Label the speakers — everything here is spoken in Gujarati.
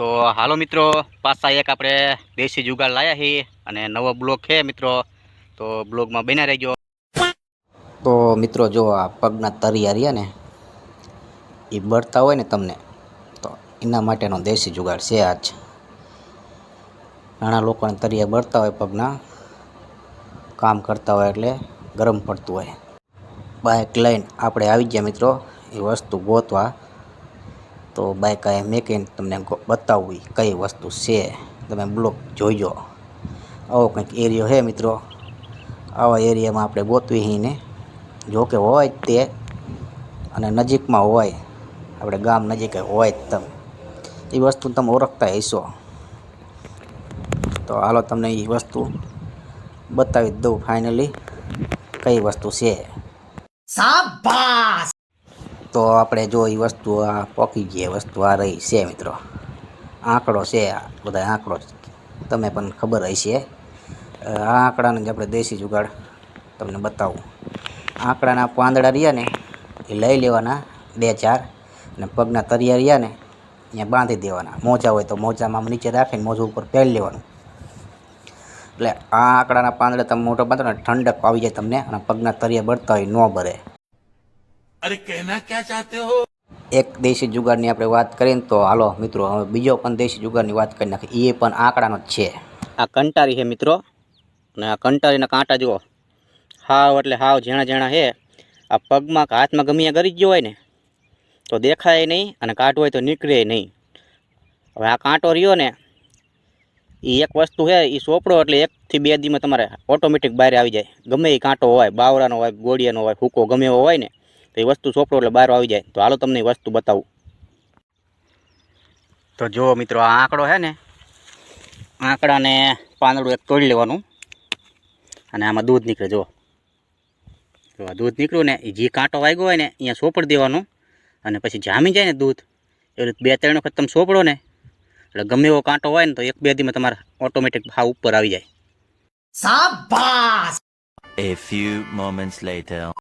Speaker 1: તો હાલો મિત્રો, પાછા એક આપણે દેશી જુગાડ લાયા છીએ અને નવો બ્લોગ છે મિત્રો. તો બ્લોગમાં બન્યા રહેજો. તો મિત્રો જો આ પગના તરિયા રહ્યા ને, એ બળતા હોય ને તમને, તો એના માટેનો દેશી જુગાડ છે આજ ઘણા લોકોને તરિયા બળતા હોય પગના, કામ કરતા હોય એટલે ગરમ પડતું હોય. બાઇક લઈને આપણે આવી ગયા મિત્રો, એ વસ્તુ ગોતવા. તો બાઇક આ મેકીને તમને બતાવવી કઈ વસ્તુ છે. તમે બ્લોક જોઈજો આવો કંઈક એરિયો છે મિત્રો. આવા એરિયામાં આપણે ગોતવી હીને જો કે હોય તે. અને નજીકમાં હોય. આપણે ગામ નજીક હોય જ તમે. એ વસ્તુ તમે ઓળખતા હશો. તો હાલો તમને એ વસ્તુ બતાવી દઉં ફાઇનલી કઈ વસ્તુ છે. તો આપણે જો એ વસ્તુ આ પોકી ગઈ વસ્તુ આ રહી છે મિત્રો. આંકડો છે બધા આંકડો તમે પણ ખબર હશે. આ આંકડાને જ આપણે દેશી જુગાડ તમને બતાવું. આંકડાના પાંદડા રહ્યા ને, એ લઈ લેવાના બે ચાર, અને પગના તરિયા રહ્યા ને, અહીંયા બાંધી દેવાના. મોજા હોય તો મોજામાં નીચે રાખીને મોજું ઉપર પહેરી લેવાનું. એટલે આ આંકડાના પાંદડા તમે મોટો બાંધો ને, ઠંડક આવી જાય તમને, અને પગના તરિયા બળતા હોય ન બરે.
Speaker 2: અરે કહેના ક્યાં ચાહતે હો?
Speaker 1: એક દેશી જુગારની આપણે વાત કરીએ તો હાલો મિત્રો હવે બીજો પણ દેશી જુગારની વાત કરી નાખી એ પણ આંકડાનો જ છે. આ કંટારી છે મિત્રો. અને આ કંટારીના કાંટા જુઓ. હાવ એટલે હાવ ઝીણા ઝીણા છે આ પગમાં કે હાથમાં ગમીયા ગરી ગયો હોય ને તો દેખાય નહીં અને કાંટો હોય તો નીકળે નહીં. હવે આ કાંટો રહ્યો ને એ એક વસ્તુ છે એ સોપડો એટલે એકથી બે દીમાં તમારે ઓટોમેટિક બહાર આવી જાય. ગમે એ કાંટો હોય બાવરાનો હોય ગોળિયાનો હોય હુકો ગમે એવો હોય ને તો એ વસ્તુ સોપડો એટલે બહાર આવી જાય. તો હાલો તમને એ વસ્તુ બતાવું. તો જો મિત્રો આ આંકડો છે ને આંકડાને પાંદડું એક તોડી લેવાનું. અને આમાં દૂધ નીકળે જો જો આ દૂધ નીકળ્યું ને એ જે કાંટો વાગ્યો હોય ને અહીંયા સોપડ દેવાનું. અને પછી જામી જાય ને દૂધ એટલે બે ત્રણ વખત તમે સોપડો ને એટલે ગમે એવો કાંટો હોય ને તો એક બે દીમાં તમારે ઓટોમેટિક ભાવ ઉપર આવી જાય.
Speaker 3: A few moments later.